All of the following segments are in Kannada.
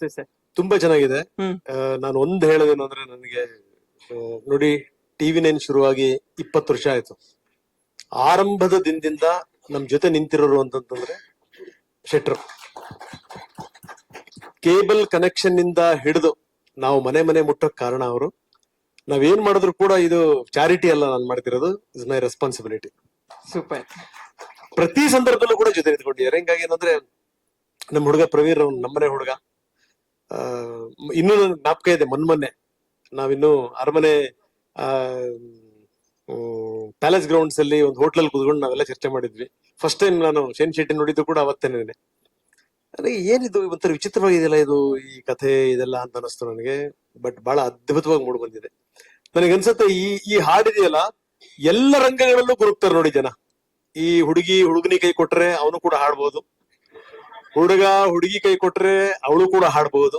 ಅನಿಸ್ತು ಸರ್ ತುಂಬಾ ಚೆನ್ನಾಗಿದೆ. ಹ್ಮ್. ನಾನು ಒಂದ್ ಹೇಳೋದೇನು ಅಂದ್ರೆ ನನಗೆ ಆ, ನೋಡಿ ಟಿವಿ ನೈನ್ ಶುರುವಾಗಿ ಇಪ್ಪತ್ತು ವರ್ಷ ಆಯ್ತು. ಆರಂಭದ ದಿನದಿಂದ ನಮ್ ಜೊತೆ ನಿಂತಿರೋರು ಅಂತಂತಂದ್ರೆ ಶೆಟ್ರು. ಕೇಬಲ್ ಕನೆಕ್ಷನ್ ಇಂದ ಹಿಡಿದು ನಾವು ಮನೆ ಮನೆ ಮುಟ್ಟೋಕ್ ಕಾರಣ ಅವರು. ನಾವೇನ್ ಮಾಡಿದ್ರು ಕೂಡ ಇದು ಚಾರಿಟಿ ಅಲ್ಲ ನಾನು ಮಾಡ್ತಿರೋದು ಇಸ್ ಮೈ ರೆಸ್ಪಾನ್ಸಿಬಿಲಿಟಿ ಸೂಪರ್. ಪ್ರತಿ ಸಂದರ್ಭದಲ್ಲೂ ಕೂಡ ಜೊತೆ ನಿಂತ್ಕೊಂಡಿದ್ದಾರೆ. ಹಿಂಗಾಗಿ ಏನಂದ್ರೆ ನಮ್ಮ ಹುಡುಗ ಪ್ರವೀರ್ ಅವ್ನು ನಮ್ಮನೆ ಹುಡುಗ. ಇನ್ನೂ ಜ್ಞಾಪಕ ಇದೆ, ಮೊನ್ನೆ ನಾವಿನ್ನು ಅರಮನೆ, ಆ ಪ್ಯಾಲೇಸ್ ಗ್ರೌಂಡ್ಸ್ ಅಲ್ಲಿ ಒಂದು ಅಲ್ಲಿ ಕುತ್ಕೊಂಡು ನಾವೆಲ್ಲ ಚರ್ಚೆ ಮಾಡಿದ್ವಿ. ಫಸ್ಟ್ ಟೈಮ್ ನಾನು ಶೇನ್ ಶೆಟ್ಟಿ ನೋಡಿದ್ದು ಕೂಡ ಅವತ್ತೇನೆ ನನಗೆ ಏನಿದು, ಒಂಥರ ವಿಚಿತ್ರವಾಗಿದೆಯಲ್ಲ ಇದು, ಈ ಕಥೆ ಇದೆಲ್ಲ ಅಂತ ಅನಿಸ್ತು ನನಗೆ. ಬಟ್ ಬಹಳ ಅದ್ಭುತವಾಗಿ ಮೂಡ್ ಬಂದಿದೆ ನನಗೆ ಅನ್ಸುತ್ತೆ ಈ ಈ ಹಾಡಿದೆಯಲ್ಲ, ಎಲ್ಲ ರಂಗಗಳಲ್ಲೂ ಗುರುಕ್ತಾರೆ ನೋಡಿ ಜನ. ಈ ಹುಡುಗಿ ಹುಡುಗನಿ ಕೈ ಕೊಟ್ರೆ ಅವನು ಕೂಡ ಹಾಡ್ಬೋದು. ಹುಡುಗ ಹುಡುಗಿ ಕೈ ಕೊಟ್ರೆ ಅವಳು ಕೂಡ ಹಾಡ್ಬೋದು.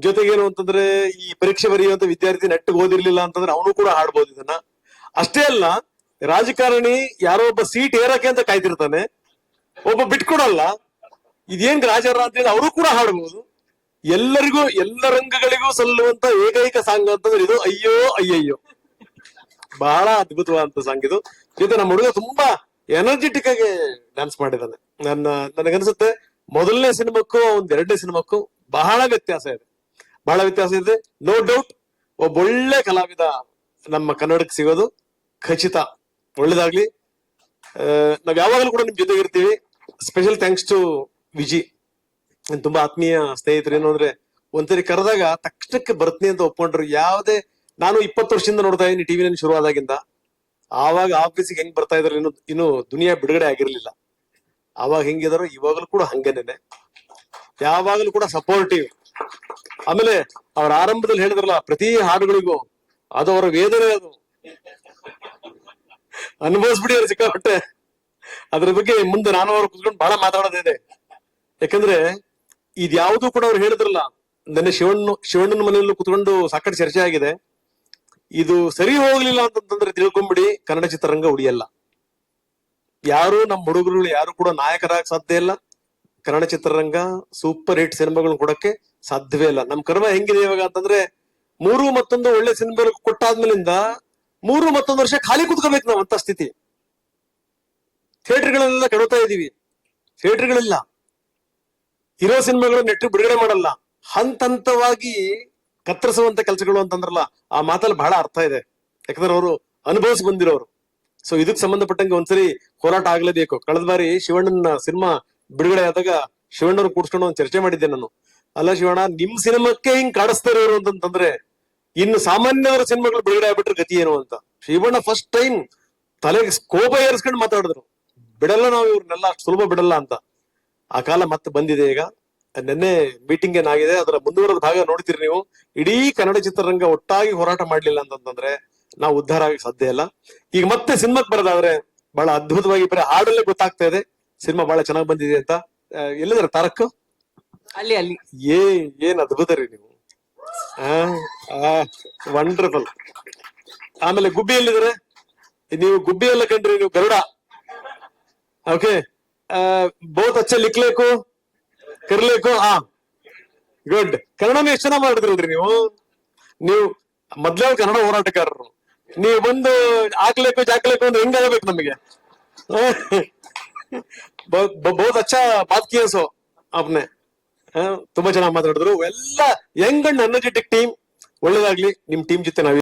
ಜೊತೆಗೇನು ಅಂತಂದ್ರೆ ಈ ಪರೀಕ್ಷೆ ಬರೆಯುವಂತ ವಿದ್ಯಾರ್ಥಿ ನೆಟ್ಟಿಗೆ ಓದಿರ್ಲಿಲ್ಲ ಅಂತಂದ್ರೆ ಅವನು ಕೂಡ ಹಾಡ್ಬೋದು ಇದನ್ನ. ಅಷ್ಟೇ ಅಲ್ಲ, ರಾಜಕಾರಣಿ ಯಾರೋ ಒಬ್ಬ ಸೀಟ್ ಏರಕ್ಕೆ ಅಂತ ಕಾಯ್ತಿರ್ತಾನೆ. ಒಬ್ಬ ಬಿಟ್ಕೊಡಲ್ಲ. ಇದೇನ್ ರಾಜರ ಅಂತೇಳಿ ಅವರು ಕೂಡ ಹಾಡಬಹುದು ಎಲ್ಲರಿಗೂ, ಎಲ್ಲ ರಂಗಗಳಿಗೂ ಸಲ್ಲುವಂತ ಏಕೈಕ ಸಾಂಗ್ ಅಂತಂದ್ರೆ ಇದು ಅಯ್ಯೋ, ಅಯ್ಯಯ್ಯೋ. ಬಹಳ ಅದ್ಭುತವಾದಂತ ಸಾಂಗ್ ಇದು. ಜೊತೆ ನಮ್ಮ ಹುಡುಗ ತುಂಬಾ ಎನರ್ಜೆಟಿಕ್ ಆಗಿ ಡ್ಯಾನ್ಸ್ ಮಾಡಿದ್ದಾನೆ. ನನ್ನ, ನನಗನ್ಸುತ್ತೆ. ಮೊದಲನೇ ಸಿನಿಮಾಕ್ಕೂ ಒಂದ್ ಎರಡನೇ ಸಿನಿಮಾಕ್ಕೂ ಬಹಳ ವ್ಯತ್ಯಾಸ ಇದೆ. ಬಹಳ ವ್ಯತ್ಯಾಸ ಇದೆ. ನೋ ಡೌಟ್ ಒಬ್ಬ ಒಳ್ಳೆ ಕಲಾವಿದ ನಮ್ಮ ಕನ್ನಡಕ್ಕೆ ಸಿಗೋದು ಖಚಿತ. ಒಳ್ಳೇದಾಗ್ಲಿ. ನಾವ್ ಯಾವಾಗಲೂ ಕೂಡ ನಿಮ್ ಜೊತೆಗೆ ಇರ್ತೀವಿ ಸ್ಪೆಷಲ್ ಥ್ಯಾಂಕ್ಸ್ ಟು ವಿಜಿ ತುಂಬಾ ಆತ್ಮೀಯ ಸ್ನೇಹಿತರು. ಏನು ಅಂದ್ರೆ, ಒಂದ್ಸರಿ ಕರೆದಾಗ ತಕ್ಷಣಕ್ಕೆ ಬರ್ತೀನಿ ಅಂತ ಒಪ್ಕೊಂಡ್ರು. ಯಾವ್ದೇ, ನಾನು ಇಪ್ಪತ್ತು ವರ್ಷದಿಂದ ನೋಡ್ತಾ ಇದ್ದೀನಿ ಟಿವಿ ಶುರು ಶುರುವಾದಾಗಿಂದ. ಆವಾಗ ಆಫೀಸಿಗೆ ಹೆಂಗ್ ಬರ್ತಾ ಇದ್ರು, ಇನ್ನು ಇನ್ನು ದುನಿಯಾ ಬಿಡುಗಡೆ ಆಗಿರ್ಲಿಲ್ಲ. ಆವಾಗ ಹಿಂಗಿದಾರೋ ಇವಾಗಲೂ ಕೂಡ ಹಂಗೇನೆ. ಯಾವಾಗಲೂ ಕೂಡ ಸಪೋರ್ಟಿವ್ ಆಮೇಲೆ ಅವ್ರ ಆರಂಭದಲ್ಲಿ ಹೇಳಿದ್ರಲ್ಲ, ಪ್ರತಿ ಹಾಡುಗಳಿಗೂ ಅದು ಅವರ ವೇದನೆ ಅದು. ಅನುಭವಿಸ್ಬಿಡಿ ಅವ್ರು ಸಿಕ್ಕಾಪಟ್ಟೆ. ಅದ್ರ ಬಗ್ಗೆ ಮುಂದೆ ನಾನು ಅವ್ರು ಕುತ್ಕೊಂಡು ಬಹಳ ಮಾತಾಡೋದಿದೆ. ಯಾಕಂದ್ರೆ ಇದ್ಯಾವುದು ಕೂಡ ಅವ್ರು ಹೇಳಿದ್ರಲ್ಲ, ನೆನ್ನೆ ಶಿವಣ್ಣ, ಶಿವಣ್ಣನ ಮನೆಯಲ್ಲೂ ಕುತ್ಕೊಂಡು ಸಾಕಷ್ಟು ಚರ್ಚೆ ಆಗಿದೆ. ಇದು ಸರಿ ಹೋಗ್ಲಿಲ್ಲ ಅಂತಂದ್ರೆ ತಿಳ್ಕೊಂಬಿಡಿ, ಕನ್ನಡ ಚಿತ್ರರಂಗ ಉಳಿಯಲ್ಲ. ಯಾರು ನಮ್ಮ ಹುಡುಗರುಗಳು ಯಾರು ಕೂಡ ನಾಯಕರಾಗ ಸಾಧ್ಯ ಇಲ್ಲ. ಕನ್ನಡ ಚಿತ್ರರಂಗ ಸೂಪರ್ ಹಿಟ್ ಸಿನಿಮಾಗಳನ್ನ ಕೊಡಕ್ಕೆ ಸಾಧ್ಯವೇ ಇಲ್ಲ. ನಮ್ ಕರ್ಮ ಹೆಂಗಿದೆ ಇವಾಗ ಅಂತಂದ್ರೆ ಮೂರು ಮತ್ತೊಂದು ಒಳ್ಳೆ ಸಿನಿಮಾಗಳು ಕೊಟ್ಟಾದ್ಮೇಲಿಂದ ಮೂರು ಮತ್ತೊಂದು ವರ್ಷ ಖಾಲಿ ಕುತ್ಕೋಬೇಕು ನಾವು ಅಂತ ಸ್ಥಿತಿ. ಥಿಯೇಟರ್ಗಳನ್ನೆಲ್ಲ ಕೆಡತಾ ಇದೀವಿ. ಥಿಯೇಟರ್ಗಳಿಲ್ಲ. ಇರೋ ಸಿನಿಮಾಗಳು ನೆಟ್ಟು ಬಿಡುಗಡೆ ಮಾಡಲ್ಲ. ಹಂತ ಹಂತವಾಗಿ ಕತ್ತರಿಸುವಂತ ಕೆಲಸಗಳು ಅಂತಂದ್ರಲ್ಲ, ಆ ಮಾತಲ್ಲಿ ಬಹಳ ಅರ್ಥ ಇದೆ. ಯಾಕಂದ್ರೆ ಅವರು ಅನುಭವಿಸಿ ಬಂದಿರೋರು. ಸೊ ಇದಕ್ ಸಂಬಂಧಪಟ್ಟಂಗೆ ಒಂದ್ಸರಿ ಹೋರಾಟ ಆಗ್ಲೇಬೇಕು. ಕಳೆದ ಬಾರಿ ಶಿವಣ್ಣನ ಸಿನಿಮಾ ಬಿಡುಗಡೆ ಆದಾಗ ಶಿವಣ್ಣವ್ರು ಕೂಡ್ಸ್ಕೊಂಡು ಒಂದು ಚರ್ಚೆ ಮಾಡಿದ್ದೆ ನಾನು. ಅಲ್ಲ ಶಿವಣ್ಣ, ನಿಮ್ ಸಿನಿಮಾಕ್ಕೆ ಹಿಂಗ್ ಕಾಡಿಸ್ತಾ ಇರೋರು ಅಂತಂದ್ರೆ ಇನ್ನು ಸಾಮಾನ್ಯವರ ಸಿನಿಮಾಗಳು ಬಿಡುಗಡೆ ಆಗ್ಬಿಟ್ರೆ ಗತಿ ಏನು ಅಂತ. ಶಿವಣ್ಣ ಫಸ್ಟ್ ಟೈಮ್ ತಲೆಗೆ ಕೋಪ ಏರಿಸ್ಕೊಂಡು ಮಾತಾಡಿದ್ರು. ಬಿಡಲ್ಲ ನಾವು ಇವ್ರನ್ನೆಲ್ಲ ಸುಲಭ ಬಿಡಲ್ಲ ಅಂತ. ಆ ಕಾಲ ಮತ್ತೆ ಬಂದಿದೆ ಈಗ. ನಿನ್ನೆ ಮೀಟಿಂಗ್ ಏನಾಗಿದೆ ಅದರ ಮುಂದುವರೆದ ಭಾಗ ನೋಡ್ತೀರಿ ನೀವು. ಇಡೀ ಕನ್ನಡ ಚಿತ್ರರಂಗ ಒಟ್ಟಾಗಿ ಹೋರಾಟ ಮಾಡ್ಲಿಲ್ಲ ಅಂತಂದ್ರೆ ನಾವು ಉದ್ಧಾರ ಆಗಿ ಸಾಧ್ಯ ಇಲ್ಲ. ಈಗ ಮತ್ತೆ ಸಿನಿಮಾಕ್ ಬರೋದಾದ್ರೆ ಬಹಳ ಅದ್ಭುತವಾಗಿ ಬರೀ ಹಾಡಲ್ಲೇ ಗೊತ್ತಾಗ್ತಾ ಇದೆ. ಸಿನಿಮಾ ಬಹಳ ಚೆನ್ನಾಗಿ ಬಂದಿದೆ ಅಂತ ಎಲ್ಲಿದ್ರೆ ತಾರಕ್? ಅಲ್ಲಿ ಅಲ್ಲಿ. ಏ ಏನ್ ಅದ್ಭುತ ರೀ ನೀವು. ವಂಡರ್ಫುಲ್ ಆಮೇಲೆ ಗುಬ್ಬಿ ಎಲ್ಲಿದ್ರೆ ನೀವು ಗುಬ್ಬಿ ಎಲ್ಲ ಕಂಡ್ರಿ ನೀವು ಗರುಡ. ಓಕೆ ಬಹುತ್ ಅಚ್ಚ ಲಿಕ್ಲೇಕು ಕರ್ಲೇಕು ಹಾ ಗುಡ್ ಕನ್ನಡ ಎಷ್ಟು ಚೆನ್ನಾಗಿ ಮಾಡಿದ್ರಲ್ರಿ ನೀವು? ನೀವು ಮೊದ್ಲೇ ಕನ್ನಡ ಹೋರಾಟಗಾರರು. ನೀವು ಬಂದು ಹಾಕ್ಬೇಕು ಜಾಕ್ಬೇಕು ಅಂದ್ರೆ ಹೆಂಗಾಗಬೇಕು ನಮಗೆ? ಬಹುತ್ ಅಚ್ಚ ಬಾತ್ ಅವ್ನೆ. ತುಂಬಾ ಚೆನ್ನಾಗಿ ಮಾತಾಡಿದ್ರು. ಎಲ್ಲ ಯಂಗ್ ಅಂಡ್ ಎನರ್ಜೆಟಿಕ್ ಟೀಮ್ ಒಳ್ಳೇದಾಗ್ಲಿ, ನಿಮ್ ಟೀಮ್ ಜೊತೆ ನಾವ್